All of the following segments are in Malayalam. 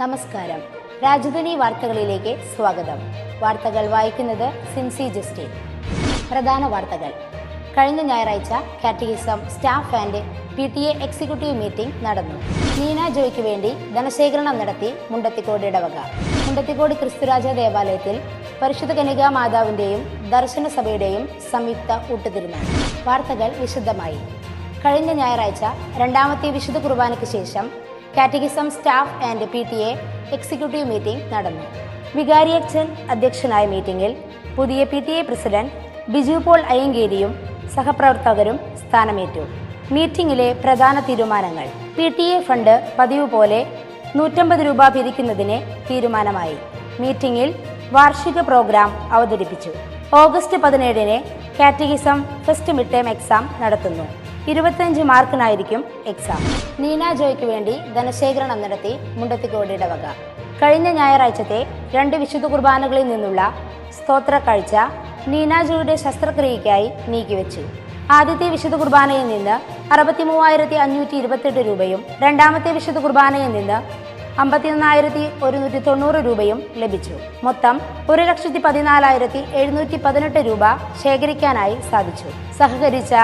നമസ്കാരം. രാജധാനി വാർത്തകളിലേക്ക് സ്വാഗതം. വാർത്തകൾ വായിക്കുന്നത് സിൻസി ജസ്റ്റിൻ. പ്രധാന വാർത്തകൾ. കഴിഞ്ഞ ഞായറാഴ്ച catechism staff and P T A executive meeting നടന്നു. നീന ജോയ്ക്ക് വേണ്ടി ധനശേഖരണം നടത്തി മുണ്ടത്തിക്കോട് ഇടവക. മുണ്ടത്തിക്കോട് ക്രിസ്തുരാജ ദേവാലയത്തിൽ പരിശുദ്ധ കനികാ മാതാവിന്റെയും ദർശന സഭയുടെയും സംയുക്ത ഊട്ടുതിരുന്നു വാർത്തകൾ വിശദമായി. കഴിഞ്ഞ ഞായറാഴ്ച രണ്ടാമത്തെ വിശുദ്ധ കുർബാനയ്ക്ക് ശേഷം catechism staff and P T A executive meeting നടന്നു. വികാരിയച്ഛൻ അധ്യക്ഷനായ മീറ്റിംഗിൽ പുതിയ P T A president Biju Paul അയ്യങ്കേരിയും സഹപ്രവർത്തകരും സ്ഥാനമേറ്റു. മീറ്റിംഗിലെ പ്രധാന തീരുമാനങ്ങൾ പി ടി എ ഫണ്ട് പതിവ് പോലെ നൂറ്റമ്പത് രൂപ പിരിക്കുന്നതിന് തീരുമാനമായി. മീറ്റിംഗിൽ വാർഷിക പ്രോഗ്രാം അവതരിപ്പിച്ചു. ഓഗസ്റ്റ് പതിനേഴിന് catechism first mid term exam നടത്തുന്നു. ഇരുപത്തഞ്ച് മാർക്കിനായിരിക്കും എക്സാം നീന ജോയ്ക്ക് വേണ്ടി ധനശേഖരണം നടത്തി മുണ്ടത്തിക്കോട് ഇടവക കഴിഞ്ഞ ഞായറാഴ്ചത്തെ രണ്ട് വിശുദ്ധ കുർബാനകളിൽ നിന്നുള്ള സ്തോത്ര കാഴ്ച നീനാജോയുടെ ശസ്ത്രക്രിയയ്ക്കായി നീക്കിവെച്ചു ആദ്യത്തെ വിശുദ്ധ കുർബാനയിൽ നിന്ന് അറുപത്തി മൂവായിരത്തി അഞ്ഞൂറ്റി ഇരുപത്തെട്ട് രൂപയും രണ്ടാമത്തെ വിശുദ്ധ കുർബാനയിൽ നിന്ന് അമ്പത്തിയൊന്നായിരത്തി ഒരുന്നൂറ്റി തൊണ്ണൂറ് രൂപയും ലഭിച്ചു. മൊത്തം ഒരു ലക്ഷത്തി പതിനാലായിരത്തി എഴുന്നൂറ്റി പതിനെട്ട് രൂപ ശേഖരിക്കാനായി സാധിച്ചു. സഹകരിച്ച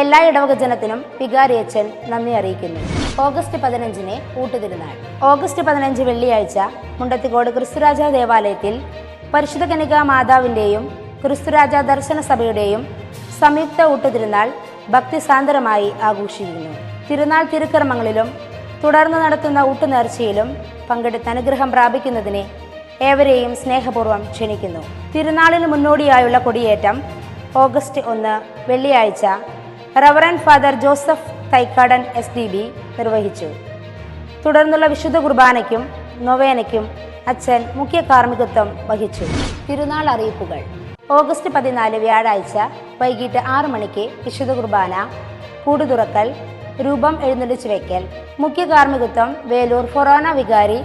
എല്ലാ ഇടവക ജനത്തിനും വികാരിയച്ഛൻ നന്ദി അറിയിക്കുന്നു. ഓഗസ്റ്റ് പതിനഞ്ചിന് ഊട്ടുതിരുനാൾ ഓഗസ്റ്റ് പതിനഞ്ച് വെള്ളിയാഴ്ച മുണ്ടത്തിക്കോട് ക്രിസ്തുരാജ ദേവാലയത്തിൽ പരിശുദ്ധ കനിക മാതാവിന്റെയും ക്രിസ്തുരാജ ദർശന സഭയുടെയും സംയുക്ത ഊട്ടുതിരുനാൾ ഭക്തിസാന്ദ്രമായി ആഘോഷിക്കുന്നു. തിരുനാൾ തിരുക്കർമ്മങ്ങളിലും തുടർന്ന് നടത്തുന്ന ഊട്ടുനേർച്ചയിലും പങ്കെടുത്ത് അനുഗ്രഹം പ്രാപിക്കുന്നതിന് ഏവരെയും സ്നേഹപൂർവം ക്ഷണിക്കുന്നു. തിരുനാളിന് മുന്നോടിയായുള്ള കൊടിയേറ്റം ഓഗസ്റ്റ് ഒന്ന് വെള്ളിയാഴ്ച reverend father Joseph Thaikkadan S D B നിർവഹിച്ചു. തുടർന്നുള്ള വിശുദ്ധ കുർബാനയ്ക്കും നൊവേനയ്ക്കും അച്ഛൻ മുഖ്യ കാർമ്മികത്വം വഹിച്ചു. തിരുനാൾ അറിയിപ്പുകൾ. ഓഗസ്റ്റ് പതിനാല് വ്യാഴാഴ്ച വൈകിട്ട് ആറ് മണിക്ക് വിശുദ്ധ കുർബാന കൂടുതുറക്കൽ രൂപം എഴുന്നള്ളിച്ചു വയ്ക്കൽ മുഖ്യ കാർമ്മികത്വം വേലൂർ ഫൊറോന വികാരി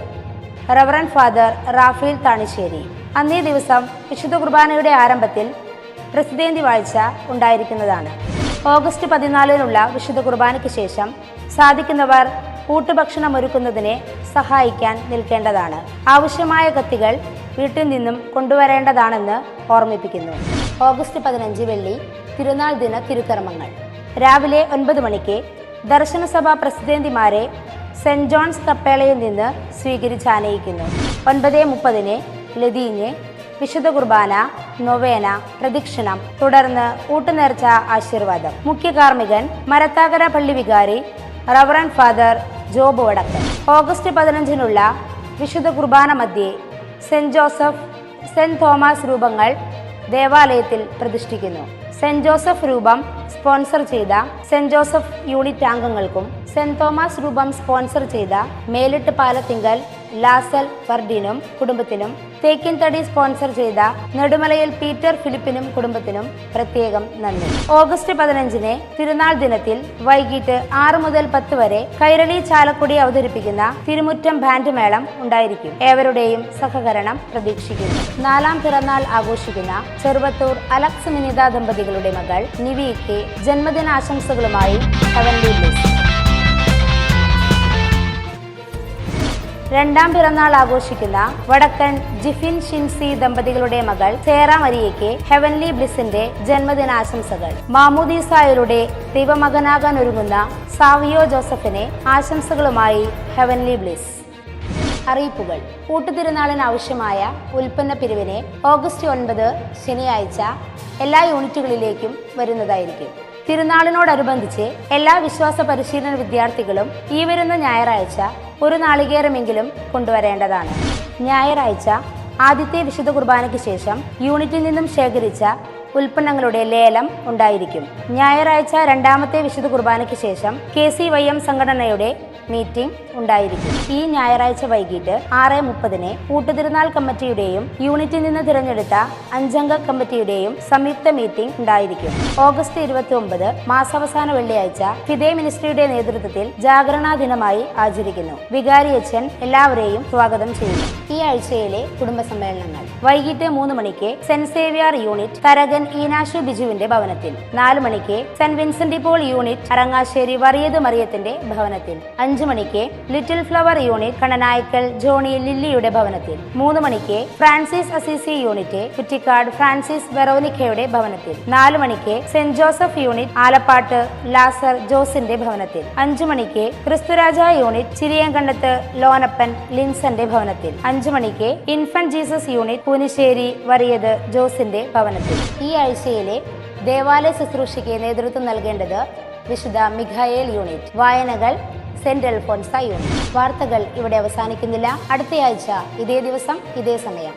റവറൻ ഫാദർ റാഫേൽ താണിശ്ശേരി. അന്നേ ദിവസം വിശുദ്ധ കുർബാനയുടെ ആരംഭത്തിൽ പ്രസിദ്ധേന്തി വാഴ്ച ഉണ്ടായിരിക്കുന്നതാണ്. ഓഗസ്റ്റ് പതിനാലിനുള്ള വിശുദ്ധ കുർബാനയ്ക്ക് ശേഷം സാധിക്കുന്നവർ കൂട്ടുഭക്ഷണം ഒരുക്കുന്നതിനെ സഹായിക്കാൻ നിൽക്കേണ്ടതാണ്. ആവശ്യമായ കത്തികൾ വീട്ടിൽ നിന്നും കൊണ്ടുവരേണ്ടതാണെന്ന് ഓർമ്മിപ്പിക്കുന്നു. ഓഗസ്റ്റ് പതിനഞ്ച് വെള്ളി തിരുനാൾ ദിന തിരുക്കർമ്മങ്ങൾ. രാവിലെ ഒൻപത് മണിക്ക് ദർശനസഭാ പ്രസിദ്ധന്തിമാരെ സെന്റ് ജോൺസ് കപ്പേളയിൽ നിന്ന് സ്വീകരിച്ച് ആനയിക്കുന്നു. ഒൻപത് മുപ്പതിന് ലതീഞ്ഞ് വിശുദ്ധ കുർബാന നൊവേന പ്രദക്ഷിണം തുടർന്ന് ഊട്ടുനേർച്ച ആശീർവാദം. മുഖ്യ കാർമ്മികൻ മരത്താകര പള്ളി വികാരി reverend father Job Vadakkan. August പതിനഞ്ചിനുള്ള വിശുദ്ധ കുർബാന മധ്യേ സെന്റ് ജോസഫ് സെന്റ് തോമസ് രൂപങ്ങൾ ദേവാലയത്തിൽ പ്രതിഷ്ഠിക്കുന്നു. സെന്റ് ജോസഫ് രൂപം സ്പോൺസർ ചെയ്ത സെന്റ് ജോസഫ് യൂണിറ്റ് അംഗങ്ങൾക്കും സെന്റ് തോമസ് രൂപം സ്പോൺസർ ചെയ്ത മേലിട്ട് പാലത്തിങ്കൽ ലാസൽ ഫർഡിനും കുടുംബത്തിനും തേക്കിൻ തടി സ്പോൺസർ ചെയ്ത നെടുമലയിൽ പീറ്റർ ഫിലിപ്പിനും കുടുംബത്തിനും പ്രത്യേകം നന്ദി. ഓഗസ്റ്റ് പതിനഞ്ചിന് തിരുനാൾ ദിനത്തിൽ വൈകിട്ട് ആറ് മുതൽ പത്ത് വരെ കൈരളി ചാലക്കുടി അവതരിപ്പിക്കുന്ന തിരുമുറ്റം ബാൻഡ് മേളം ഉണ്ടായിരിക്കും. ഏവരുടെയും സഹകരണം പ്രതീക്ഷിക്കുന്നു. നാലാം പിറന്നാൾ ആഘോഷിക്കുന്ന ചെറുവത്തൂർ അലക്സ് മിനിത ദമ്പതികളുടെ മകൾ നിവിയ്ക്ക് ജന്മദിനാശംസകളുമായി ഹെവൻലി ബ്ലിസ് രണ്ടാം പിറന്നാൾ ആഘോഷിക്കുന്ന വടക്കൻ ജിഫിൻ ഷിൻസി ദമ്പതികളുടെ മകൾ സേറ മരിയയ്ക്ക് ഹെവൻലി ബ്ലിസിന്റെ ജന്മദിനാശംസകൾ. മാമൂദീസായരുടെ ദൈവമകനാകാൻ ഒരുങ്ങുന്ന സാവിയോ ജോസഫിനെ ആശംസകളുമായി ഹെവൻലി ബ്ലിസ്. അറിയിപ്പുകൾ. കൂട്ടുതിരുനാളിന് ആവശ്യമായ ഉൽപ്പന്ന പിരിവിനെ ഓഗസ്റ്റ് ഒൻപത് ശനിയാഴ്ച എല്ലാ യൂണിറ്റുകളിലേക്കും വരുന്നതായിരിക്കും. തിരുനാളിനോടനുബന്ധിച്ച് എല്ലാ വിശ്വാസ പരിശീലന വിദ്യാർത്ഥികളും ഈ വരുന്ന ഞായറാഴ്ച ഒരു നാളികേരമെങ്കിലും കൊണ്ടുവരേണ്ടതാണ്. ഞായറാഴ്ച ആദ്യത്തെ വിശുദ്ധ കുർബാനയ്ക്ക് ശേഷം യൂണിറ്റിൽ നിന്നും ശേഖരിച്ച ഉൽപ്പന്നങ്ങളുടെ ലേലം ഉണ്ടായിരിക്കും. ഞായറാഴ്ച രണ്ടാമത്തെ വിശുദ്ധ കുർബാനയ്ക്ക് ശേഷം കെ സി വൈ എം സംഘടനയുടെ മീറ്റിംഗ് ഉണ്ടായിരിക്കും. ഈ ഞായറാഴ്ച വൈകിട്ട് ആറ് മുപ്പതിന് കൂട്ടുതിരുനാൾ കമ്മിറ്റിയുടെയും യൂണിറ്റിൽ നിന്ന് തിരഞ്ഞെടുത്ത അഞ്ചംഗ കമ്മിറ്റിയുടെയും സംയുക്ത മീറ്റിംഗ് ഉണ്ടായിരിക്കും. ഓഗസ്റ്റ് ഇരുപത്തി ഒമ്പത് മാസാവസാന വെള്ളിയാഴ്ച ഫിദേ മിനിസ്ട്രിയുടെ നേതൃത്വത്തിൽ ജാഗരണാ ദിനമായി ആചരിക്കുന്നു. വികാരി അച്ഛൻ എല്ലാവരെയും സ്വാഗതം ചെയ്യുന്നു. ഈ ആഴ്ചയിലെ കുടുംബ സമ്മേളനങ്ങൾ വൈകിട്ട് മൂന്ന് മണിക്ക് saint Xavier unit Tharakan Eenashu ബിജുവിന്റെ ഭവനത്തിൽ. നാല് മണിക്ക് saint Vincent Paul unit Arangassery Variath മറിയത്തിന്റെ ഭവനത്തിൽ. അഞ്ചു മണിക്ക് little flower unit Kananaikkal Johny ലില്ലിയുടെ ഭവനത്തിൽ. മൂന്ന് മണിക്ക് Francis Assisi unit Kuttikkad Francis വെറോനിക്കയുടെ ഭവനത്തിൽ. നാല് മണിക്ക് saint Joseph unit Alappatt Lazar ജോസിന്റെ ഭവനത്തിൽ. അഞ്ചു മണിക്ക് ക്രിസ്തുരാജ യൂണിറ്റ് ചിരിയങ്കണ്ടത്ത് ലോനപ്പൻ ലിൻസന്റെ ഭവനത്തിൽ. അഞ്ചു മണിക്ക് infant Jesus unit Punissery Variyath ജോസിന്റെ ഭവനത്തിൽ. ഈ ആഴ്ചയിലെ ദേവാലയ ശുശ്രൂഷയ്ക്ക് നേതൃത്വം നൽകേണ്ടത് വിശുദ്ധ മിഖായേൽ യൂണിറ്റ് വായനകൾ സെന്റ് അൽഫോൺസ യൂണിറ്റ്. വാർത്തകൾ ഇവിടെ അവസാനിക്കുന്നില്ല. അടുത്തയാഴ്ച ഇതേ ദിവസം ഇതേ സമയം.